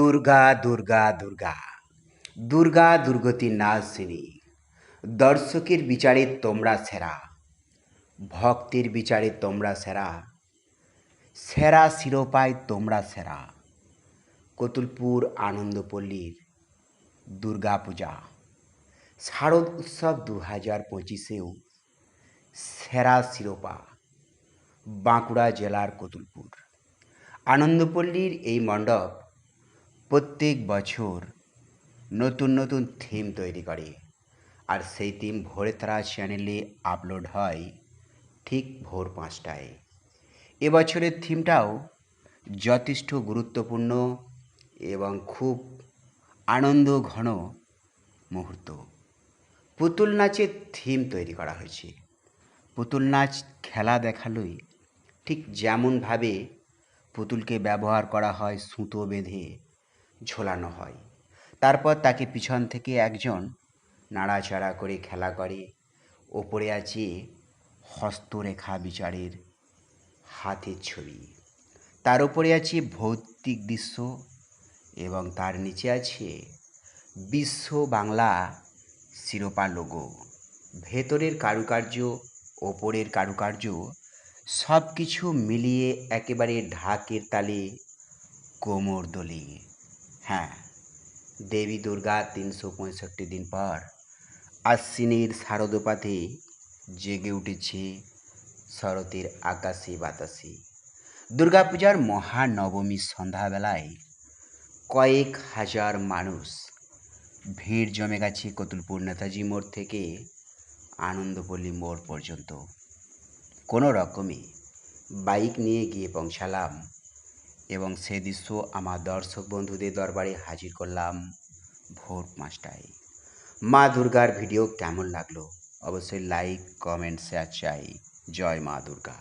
দুর্গা দুর্গা দুর্গা। দুর্গা, দুর্গতি নাচিনী দর্শকের বিচারে তোমরা সেরা। ভক্তের বিচারে তোমরা সেরা। সেরা শিরোপায় তোমরা সেরা। কতুলপুর আনন্দপল্লীর দুর্গাপূজা শারদ উৎসব দু হাজার পঁচিশেও সেরা শিরোপা বাঁকুড়া জেলার কতুলপুর। আনন্দপল্লীর এই মণ্ডপ প্রত্যেক বছর নতুন নতুন থিম তৈরি করে। আর সেই থিম ভোরে তারা চ্যানেলে আপলোড হয় ঠিক ভোর পাঁচটায়। এবছরের থিমটাও যথেষ্ট গুরুত্বপূর্ণ এবং খুব আনন্দ ঘন মুহূর্ত। পুতুল নাচের থিম তৈরি করা হয়েছে। পুতুল নাচ খেলা দেখালোই ঠিক যেমনভাবে পুতুলকে ব্যবহার করা হয় সুতো বেঁধে ঝোলানো হয়। তারপর তাকে পিছন থেকে একজন নাড়াচাড়া করে খেলা করে। ওপরে আছে হস্তরেখা বিচারের হাতের ছবি। তার উপরে আছে ভৌতিক দৃশ্য এবং তার নিচে আছে বিশ্ব বাংলা শিরোপা লোগো ভেতরের কারুকার্য, ওপরের কারুকার্য সব কিছু মিলিয়ে একেবারে ঢাকের তালে কোমর দোলে হ্যাঁ। দেবী দুর্গা তিনশো পঁয়ষট্টি দিন পর আশ্বিনের শারদপাতে জেগে উঠেছে শরতের আকাশে বাতাসে। দুর্গাপূজার মহানবমী সন্ধ্যাবেলায় কয়েক হাজার মানুষ ভিড় জমে গেছে কতুলপুর নেতাজি মোড় থেকে আনন্দপল্লী মোড় পর্যন্ত। কোনো রকমে বাইক নিয়ে গিয়ে পৌঁছালাম এবং সে দৃশ্য আমার দর্শক বন্ধুদের দরবারে হাজির করলাম ভোর পাঁচটায় মা দুর্গার ভিডিও কেমন লাগল? অবশ্যই লাইক কমেন্ট শেয়ার চাই। জয় মা দুর্গা।